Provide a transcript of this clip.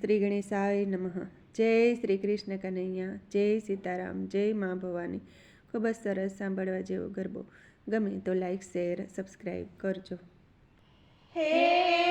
શ્રી ગણેશાય નમઃ. જય શ્રી કૃષ્ણ કનૈયા, જય સીતારામ, જય મા ભવાની. ખૂબ જ સરસ સાંભળવા જેવો ગરબો. ગમે તો લાઈક શેર સબસ્ક્રાઈબ કરજો. હે